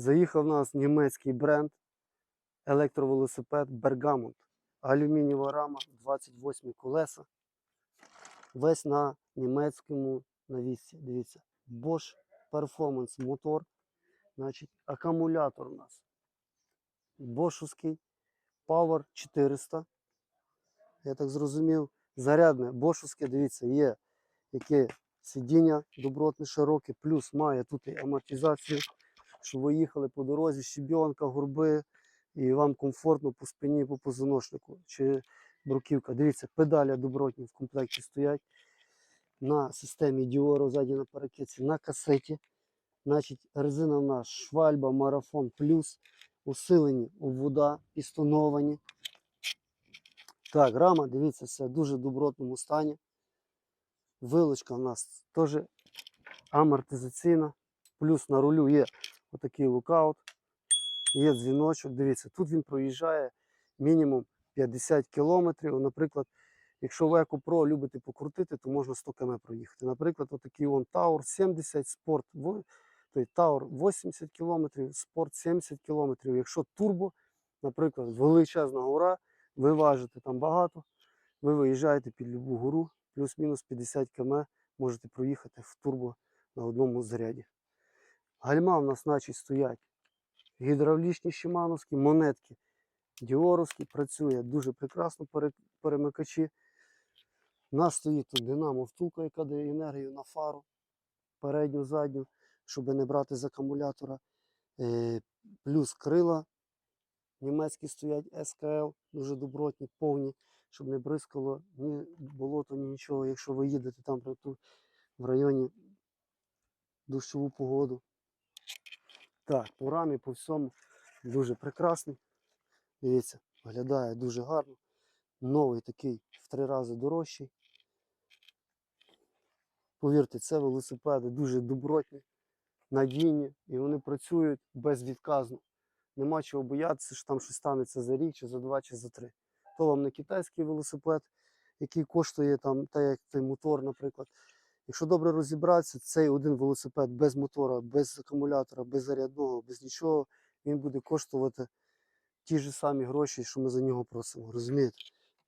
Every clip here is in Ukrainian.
Заїхав у нас німецький бренд електровелосипед Bergamont. Алюмінієва рама, 28 колеса. Весь на німецькому навісці. Дивіться. Bosch Performance мотор. Значить, акумулятор у нас. Бошовський Power 400. Я так зрозумів. Зарядне бошовське, дивіться, є яке сидіння добротне, широке, плюс має тут і амортизацію, щоб ви їхали по дорозі, щебінка, горби, і вам комфортно по спині, по позвоночнику чи бруківка. Дивіться, педалі добротні в комплекті стоять на системі Dioro ззаді на паракеті, на касеті. Значить, резина в нас швальба, марафон плюс, усилені вода, пістоновані. Так, рама, дивіться, все в дуже добротному стані. Вилочка в нас теж амортизаційна. Плюс на рулю є отакий лукаут, є дзвіночок. Дивіться, тут він проїжджає мінімум 50 кілометрів. Наприклад, якщо ви EcoPro любите покрутити, то можна 100 км проїхати. Наприклад, отакий он Tower 70 Sport, во- той Tower 80 км, Sport 70 км. Якщо турбо, наприклад, величезна гора, ви важите там багато, ви виїжджаєте під любу гору, плюс-мінус 50 км можете проїхати в турбо на одному заряді. Гальма в нас наче стоять гідравлічні шимановські, монетки діоровські, працює дуже прекрасно перемикачі. У нас стоїть тут динамо втулка, яка дає енергію на фару, передню, задню, щоб не брати з акумулятора. Е, плюс крила німецькі стоять SKL, дуже добротні, повні, щоб не бризкало ні болото, ні нічого, якщо ви їдете там в районі дощову погоду. Так, по рамі, по всьому дуже прекрасний. Дивіться, виглядає дуже гарно. Новий такий в три рази дорожчий. Повірте, це велосипеди дуже добротні, надійні і вони працюють безвідказно. Нема чого боятися, що там щось станеться за рік, чи за два, чи за три. То вам не китайський велосипед, який коштує там, так як той мотор, наприклад. Якщо добре розібратися, цей один велосипед без мотора, без акумулятора, без зарядного, без нічого, він буде коштувати ті ж самі гроші, що ми за нього просимо. Розумієте?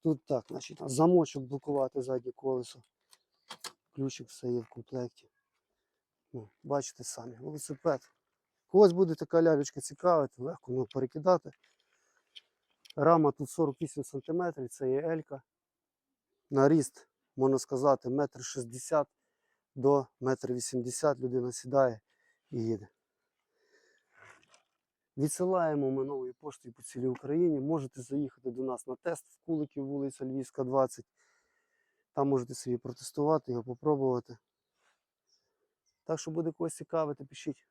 Тут так, значить, замочок блокувати заднє колесо. Ключик все є в комплекті. Ну, бачите самі, велосипед. Когось буде така лялечка цікавити, легко ну, перекидати. Рама тут 48 см, це є Елька. Наріст, можна сказати, 1,60 м до 1,80 м людина сідає і їде. Відсилаємо ми новою поштою по цілій Україні. Можете заїхати до нас на тест в Куликів, вулиця Львівська, 20. Там можете собі протестувати, його попробувати. Так що буде когось цікавити, пишіть.